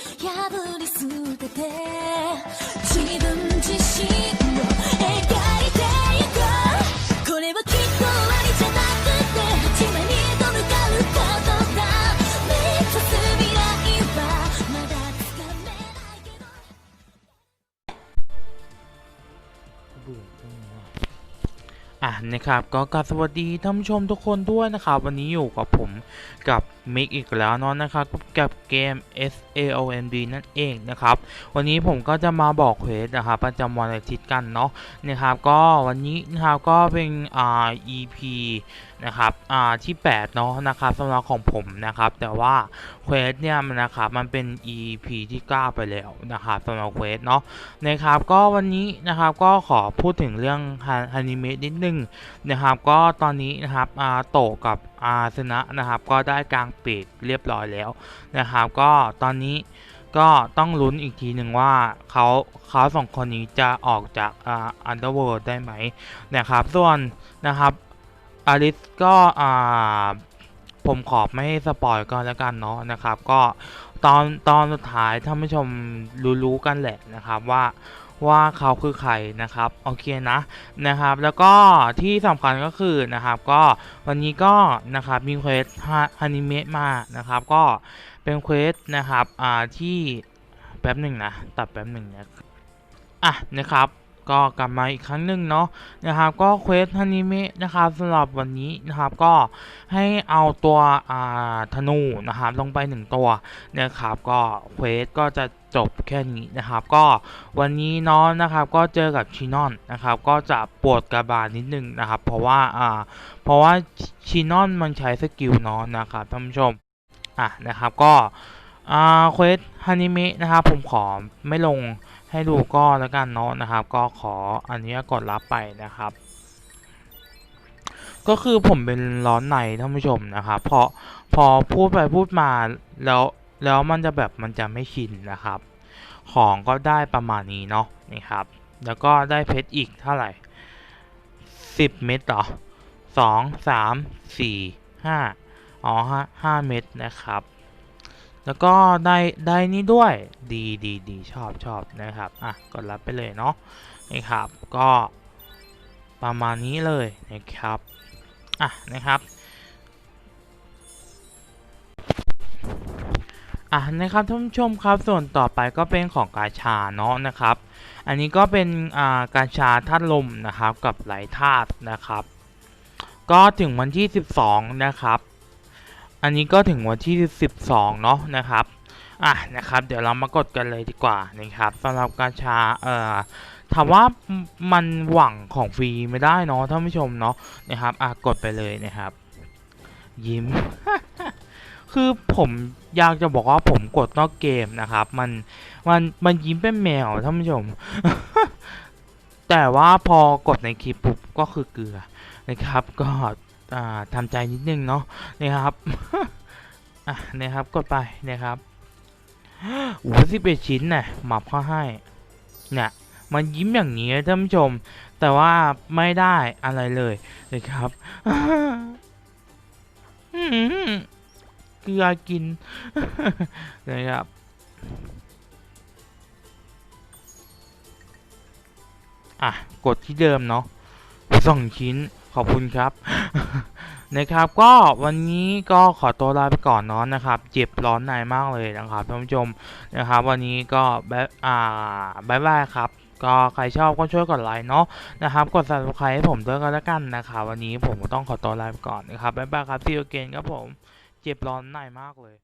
破り捨てて自分自身を描いてゆこうこれはきっと終わりじゃなくて始まりへと向かうことだ目指す未来はまだつかめないけど เบื่อจังเลยอ่ะนะครับก็กราบสวัสดีท่านผู้ชมทุกคนด้วยนะครับ วันนี้อยู่กับผมกับ มิกอีกแล้วเนาะนะครับกับเกม S A O N B นั่นเองนะครับ วันนี้ผมก็จะมาบอกเควสนะครับประจำวันอาทิตย์กันเนาะนะครับ ก็วันนี้นะครับก็เป็นอ่า EP นะครับอ่าที่ 8 เนาะนะครับสำหรับของผมนะครับ แต่ว่าเควสเนี่ยมันนะครับมันเป็น EP ที่ 9 ไปแล้วนะครับสำหรับเควสเนาะนะครับ ก็วันนี้นะครับก็ขอพูดถึงเรื่องฮานิเมะนิดนึงนะครับ ก็ตอนนี้นะครับอาโตกับ อาสนะนะครับ ก็ได้กลางปีกเรียบร้อยแล้วนะครับ ก็ตอนนี้ก็ต้องลุ้นอีกทีหนึ่งว่าเขาเขาสองคนนี้จะออกจากอ,อันเดอร์เวิลด์ได้ไหมนะครับ ส่วนนะครับอลิสก็ผมขอไม่สปอยก็แล้วกันเนาะนะครับ ก็ตอนตอนสุดท้ายท่านผู้ชมรู้ๆกันแหละนะครับว่า ว่าเขาคือใครนะครับโอเคนะนะครับ แล้วก็ที่สำคัญก็คือนะครับ ก็วันนี้ก็นะครับมีเควสฮันิเมะมานะครับ ก็เป็นเควสนะครับอ่าที่แป๊บหนึ่งนะตัดแป๊บหนึ่งนะอะนะครับ ก็กลับมาอีกครั้งหนึ่งเนาะนะครับก็เควสฮานิเมะนะครับสำหรับวันนี้นะครับก็ให้เอาตัวอ่าธนูนะครับลงไปหนึ่งตัวนะครับก็เควสก็จะจบแค่นี้นะครับ ก็วันนี้น้องนะครับก็เจอกับชินอนนะครับ ก็จะปวดกระบาลนิดนึงนะครับ เพราะว่าอ่าเพราะว่าชินอนมันใช้สกิลน้องนะครับท่านผู้ชมอะนะครับก็อ่าเควสฮานิเมะนะครับผมขอไม่ลง ให้ดูก็แล้วกันเนาะนะครับ ก็ขออันนี้กดรับไปนะครับ ก็คือผมเป็นร้อนในท่านผู้ชมนะครับเพราะพอพูดไปพูดมาแล้วแล้วมันจะแบบมันจะไม่ชินนะครับ ของก็ได้ประมาณนี้เนาะนี่ครับ แล้วก็ได้เพชรอีกเท่าไหร่สิบเม็ดเหรอสองสามสี่ห้าอ๋อห้าห้าเม็ดนะครับ แล้วก็ได้ได้นี่ด้วยดีดีดีชอบชอบนะครับอะกดรับไปเลยเนาะนี่ครับก็ประมาณนี้เลยนะครับอะนะครับอะนะครับท่านผู้ชมครับส่วนต่อไปก็เป็นของกาชาเนาะนะครับ อันนี้ก็เป็นอ่ากาชาธาตุลมนะครับกับไหลธาตุนะครับ ก็ถึงวันที่ 12 นะครับ อันนี้ก็ถึงวันที่ 12 เนาะนะครับ อะนะครับ เดี๋ยวเรามากดกันเลยดีกว่านะครับสำหรับกาชา เอ่อถามว่ามันหวังของฟรีไม่ได้เนาะท่านผู้ชมเนาะนะครับอะกดไปเลยนะครับ ยิ้ม คือผมอยากจะบอกว่าผมกดนอกเกมนะครับ มันมันมันยิ้มเป็นแมวท่านผู้ชม แต่ว่าพอกดในคลิปปุ๊บก็คือเกลือนะครับ ก็ ทำใจนิดนึงเนาะนะครับอะนะครับกดไปนะครับโอ้สิบเอ็ดชิ้นน่ะหมับเข้าให้เนี่ยมันยิ้มอย่างนี้ท่านผู้ชม แต่ว่าไม่ได้อะไรเลยนะครับเกลือกินนะครับอะ กดที่เดิมเนาะสองชิ้น ขอบคุณครับ นะครับก็วันนี้ก็ขอตัวลาไปก่อนนาะนะครับ เจ็บร้อนในมากเลยนะครับท่านผู้ชมนะครับ วันนี้ก็แบบอ่าบายบายครับก็ใครชอบก็ช่วยกดไลค์เนาะนะครับ กด subscribe ให้ผมด้วยก็แล้วกันนะครับวันนี้ผมต้องขอตัวลาไปก่อนนะครับบายบายครับซีโอเกนครับผม เจ็บร้อนในมากเลย